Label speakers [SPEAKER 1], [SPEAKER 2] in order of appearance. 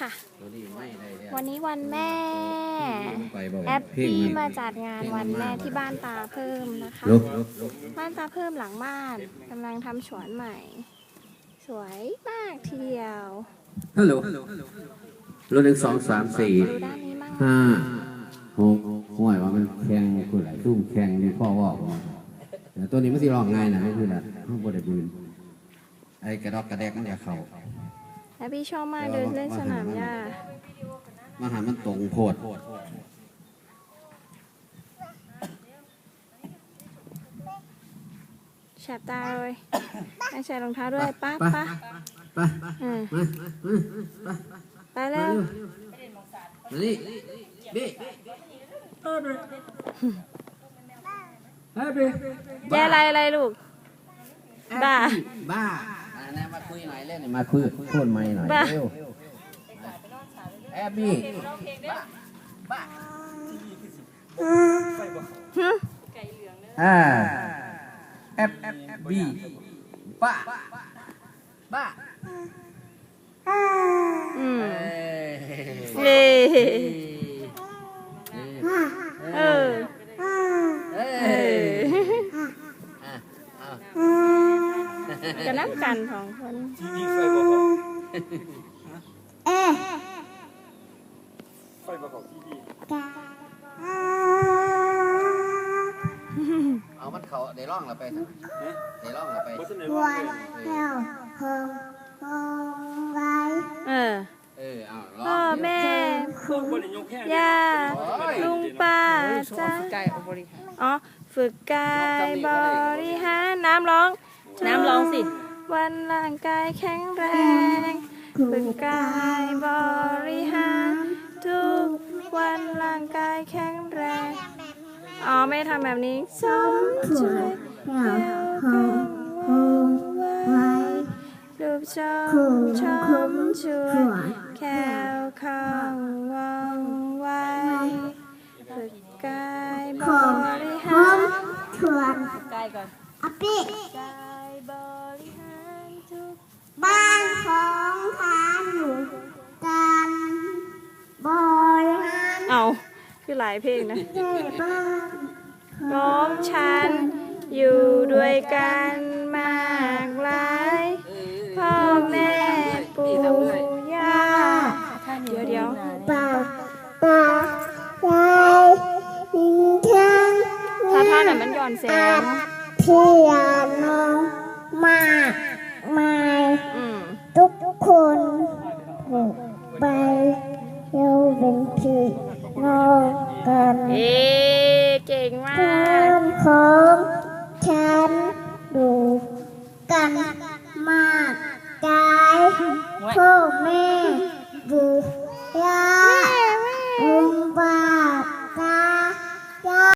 [SPEAKER 1] ค่ะ
[SPEAKER 2] ตัวนี้ไม่ได้แล้ว
[SPEAKER 1] วันนี้วันแม่
[SPEAKER 2] ไปบอก
[SPEAKER 1] แอป
[SPEAKER 2] เพลง
[SPEAKER 1] ปี้
[SPEAKER 2] น
[SPEAKER 1] มาจัดงานวันแม่ที่บ้านตาเพิ่มนะคะ
[SPEAKER 2] ลุกลุกลุก
[SPEAKER 1] บ้านตาเพิ่มหลังบ้านกำลังทำสวนใหม่ สวยมากทีเดียว
[SPEAKER 2] ฮัลโหลรถหนึ่งสองสามสี่
[SPEAKER 1] ดูด้านนี้มั่ง
[SPEAKER 2] ห้าหกห่วยว่ามันแข็งคือไหลซุ่มแข็งนี่พ่อว่าผมแต่ตัวนี้มันสิร้องง่ายนะคือละห้องบไดบืนไอ้กระดอกกระแดกมันจะเข่า
[SPEAKER 1] แอปปี้ชอบมากเดินเล่นสนามหญ้า
[SPEAKER 2] มาหามันตรงโพด
[SPEAKER 1] แฉบตาเลยไม่ใส่รองเท้าด้วยป้า
[SPEAKER 2] ไป
[SPEAKER 1] ป้า
[SPEAKER 2] ไป
[SPEAKER 1] อืม
[SPEAKER 2] มา
[SPEAKER 1] ไปเร็ว
[SPEAKER 2] มานี่นี่
[SPEAKER 1] ยายอะไรอะไรลูก บ้า
[SPEAKER 2] บ้าอันนั้นมา คุยหน่อยเล่นมาคุยพูดไม่หน่อย
[SPEAKER 1] บ้า
[SPEAKER 2] เร็วแอบบี้บ้า
[SPEAKER 1] หึ
[SPEAKER 2] อ่าแอบแอบบี้บ้าบ้า
[SPEAKER 1] อืม
[SPEAKER 2] เอ้ย
[SPEAKER 1] เย่เออ
[SPEAKER 2] เอ้
[SPEAKER 1] เอ ยอ
[SPEAKER 2] อะเอา
[SPEAKER 1] ก็น้ำกันสองคน
[SPEAKER 3] ทีวีไฟบ่เขาไฟบ่เขาทีวี
[SPEAKER 2] เอามันเขาได้ร่องเราไปเถอะได้ร่องเราไป
[SPEAKER 3] บ่ทันได้ว่า
[SPEAKER 1] เออ
[SPEAKER 2] เออเอาร่
[SPEAKER 1] พ่อ
[SPEAKER 2] อง
[SPEAKER 1] แม่
[SPEAKER 3] เครื่องบ่ได้ยกแห้ง
[SPEAKER 1] ย่าลุงป้าจ้า
[SPEAKER 4] ไก่เอาบริหาร
[SPEAKER 1] อ๋อฝึกกายบริหารน้ำร้อง
[SPEAKER 4] น้ำร้องสิ
[SPEAKER 1] วันร่างกายแข็งแรงฝึกกายบริหารทุกวันร่างกายแข็งแรง อ๋อ ไม่ทำแบบนี้สมช่วยแก้วกังวลไว้รูปชมชมช่วยแก้วข้างวังไว้ฝึกกายบริหาร
[SPEAKER 4] ไก่ก่อน
[SPEAKER 1] กา คือหลายเพลงนะ
[SPEAKER 5] ในบ้าน
[SPEAKER 1] น้องฉัน อยู่ด้วยกันมากหลายพ่อแม่ปู่ย่าเดี๋ยวเดี๋ยว
[SPEAKER 5] ป่าตาใจยิงแข้ง
[SPEAKER 1] ถ้าท่าน่ะมันย้อนแสง
[SPEAKER 5] เที่ยน้องมากมาย
[SPEAKER 1] อืม
[SPEAKER 5] ทุกคนผูกไปเยาเป็นพี่ น้องกัน
[SPEAKER 1] เอ๊เก่งมา
[SPEAKER 5] บ้าก นของฉันดูกันมากกายพ่อแม่